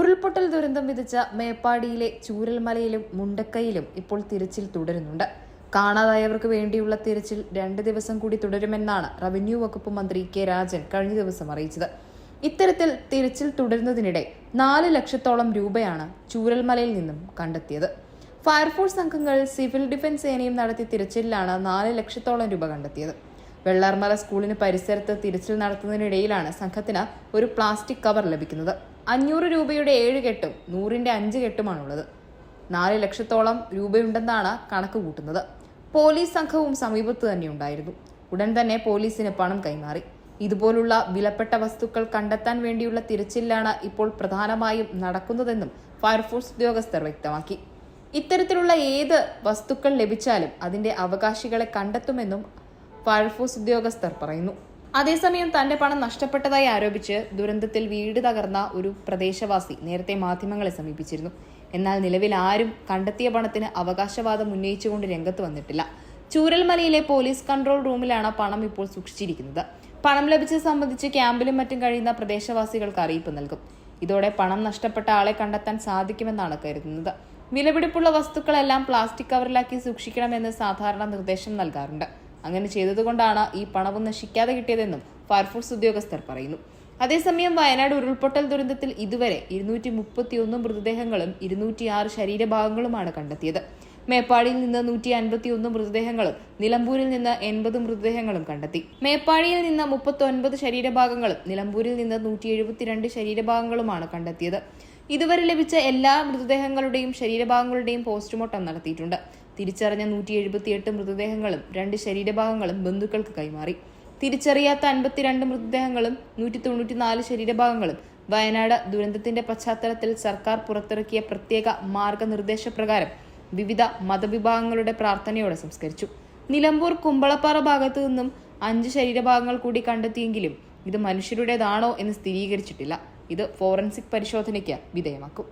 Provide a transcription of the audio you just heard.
ഉരുൾപൊട്ടൽ ദുരന്തം വിധിച്ച മേപ്പാടിയിലെ ചൂരൽമലയിലും മുണ്ടക്കയിലും ഇപ്പോൾ തിരച്ചിൽ തുടരുന്നുണ്ട്. കാണാതായവർക്ക് വേണ്ടിയുള്ള തിരച്ചിൽ രണ്ട് ദിവസം കൂടി തുടരുമെന്നാണ് റവന്യൂ വകുപ്പ് മന്ത്രി കെ രാജൻ കഴിഞ്ഞ ദിവസം അറിയിച്ചത്. ഇത്തരത്തിൽ തിരച്ചിൽ തുടരുന്നതിനിടെ നാല് ലക്ഷത്തോളം രൂപയാണ് ചൂരൽമലയിൽ നിന്നും കണ്ടെത്തിയത്. ഫയർഫോഴ്സ് സംഘങ്ങൾ സിവിൽ ഡിഫൻസ് സേനയും നടത്തിയ തിരച്ചിലാണ് നാല് ലക്ഷത്തോളം രൂപ കണ്ടെത്തിയത്. വെള്ളാർമല സ്കൂളിന് പരിസരത്ത് തിരച്ചിൽ നടത്തുന്നതിനിടയിലാണ് സംഘത്തിന് ഒരു പ്ലാസ്റ്റിക് കവർ ലഭിക്കുന്നത്. അഞ്ഞൂറ് രൂപയുടെ ഏഴ് കെട്ടും നൂറിന്റെ അഞ്ച് കെട്ടുമാണുള്ളത്. നാല് ലക്ഷത്തോളം രൂപയുണ്ടെന്നാണ് കണക്ക് കൂട്ടുന്നത്. പോലീസ് സംഘവും സമീപത്ത് തന്നെ ഉണ്ടായിരുന്നു. ഉടൻ തന്നെ പോലീസിന് പണം കൈമാറി. ഇതുപോലുള്ള വിലപ്പെട്ട വസ്തുക്കൾ കണ്ടെത്താൻ വേണ്ടിയുള്ള തിരച്ചിലാണ് ഇപ്പോൾ പ്രധാനമായും നടക്കുന്നതെന്നും ഫയർഫോഴ്സ് ഉദ്യോഗസ്ഥർ വ്യക്തമാക്കി. ഇത്തരത്തിലുള്ള ഏത് വസ്തുക്കൾ ലഭിച്ചാലും അതിന്റെ അവകാശികളെ കണ്ടെത്തുമെന്നും ഫയർഫോഴ്സ് ഉദ്യോഗസ്ഥർ പറയുന്നു. അതേസമയം തന്റെ പണം നഷ്ടപ്പെട്ടതായി ആരോപിച്ച് ദുരന്തത്തിൽ വീട് തകർന്ന ഒരു പ്രദേശവാസി നേരത്തെ മാധ്യമങ്ങളെ സമീപിച്ചിരുന്നു. എന്നാൽ നിലവിൽ ആരും കണ്ടെത്തിയ പണത്തിന് അവകാശവാദം ഉന്നയിച്ചുകൊണ്ട് രംഗത്ത് വന്നിട്ടില്ല. ചൂരൽമലയിലെ പോലീസ് കൺട്രോൾ റൂമിലാണ് പണം ഇപ്പോൾ സൂക്ഷിച്ചിരിക്കുന്നത്. പണം ലഭിച്ചത് സംബന്ധിച്ച് ക്യാമ്പിലും മറ്റും കഴിയുന്ന പ്രദേശവാസികൾക്ക് അറിയിപ്പ് നൽകും. ഇതോടെ പണം നഷ്ടപ്പെട്ട ആളെ കണ്ടെത്താൻ സാധിക്കുമെന്നാണ് കരുതുന്നത്. വിലപിടിപ്പുള്ള വസ്തുക്കളെല്ലാം പ്ലാസ്റ്റിക് കവറിലാക്കി സൂക്ഷിക്കണമെന്ന് സാധാരണ നിർദ്ദേശം നൽകാറുണ്ട്. അങ്ങനെ ചെയ്തതുകൊണ്ടാണ് ഈ പണവും നശിക്കാതെ കിട്ടിയതെന്നും ഫയർഫോഴ്സ് ഉദ്യോഗസ്ഥർ പറയുന്നു. അതേസമയം വയനാട് ഉരുൾപൊട്ടൽ ദുരന്തത്തിൽ ഇതുവരെ ഇരുന്നൂറ്റി മുപ്പത്തിയൊന്ന് മൃതദേഹങ്ങളും ഇരുന്നൂറ്റിയാറ് ശരീരഭാഗങ്ങളുമാണ് കണ്ടെത്തിയത്. മേപ്പാടിയിൽ നിന്ന് നൂറ്റി അൻപത്തി ഒന്ന് മൃതദേഹങ്ങളും നിലമ്പൂരിൽ നിന്ന് എൺപത് മൃതദേഹങ്ങളും കണ്ടെത്തി. മേപ്പാടിയിൽ നിന്ന് മുപ്പത്തി ഒൻപത് ശരീരഭാഗങ്ങളും നിലമ്പൂരിൽ നിന്ന് നൂറ്റി എഴുപത്തിരണ്ട് ശരീരഭാഗങ്ങളുമാണ് കണ്ടെത്തിയത്. ഇതുവരെ ലഭിച്ച എല്ലാ മൃതദേഹങ്ങളുടെയും ശരീരഭാഗങ്ങളുടെയും പോസ്റ്റ്മോർട്ടം നടത്തിയിട്ടുണ്ട്. തിരിച്ചറിഞ്ഞ നൂറ്റി എഴുപത്തിയെട്ട് മൃതദേഹങ്ങളും രണ്ട് ശരീരഭാഗങ്ങളും ബന്ധുക്കൾക്ക് കൈമാറി. തിരിച്ചറിയാത്ത അൻപത്തിരണ്ട് മൃതദേഹങ്ങളും നൂറ്റി തൊണ്ണൂറ്റിനാല് ശരീരഭാഗങ്ങളും വയനാട് ദുരന്തത്തിന്റെ പശ്ചാത്തലത്തിൽ സർക്കാർ പുറത്തിറക്കിയ പ്രത്യേക മാർഗനിർദ്ദേശപ്രകാരം വിവിധ മതവിഭാഗങ്ങളുടെ പ്രാർത്ഥനയോടെ സംസ്കരിച്ചു. നിലമ്പൂർ കുമ്പളപ്പാറ ഭാഗത്തു നിന്നും അഞ്ച് ശരീരഭാഗങ്ങൾ കൂടി കണ്ടെത്തിയെങ്കിലും ഇത് മനുഷ്യരുടേതാണോ എന്ന് സ്ഥിരീകരിച്ചിട്ടില്ല. ഇത് ഫോറൻസിക് പരിശോധനയ്ക്ക് വിധേയമാക്കും.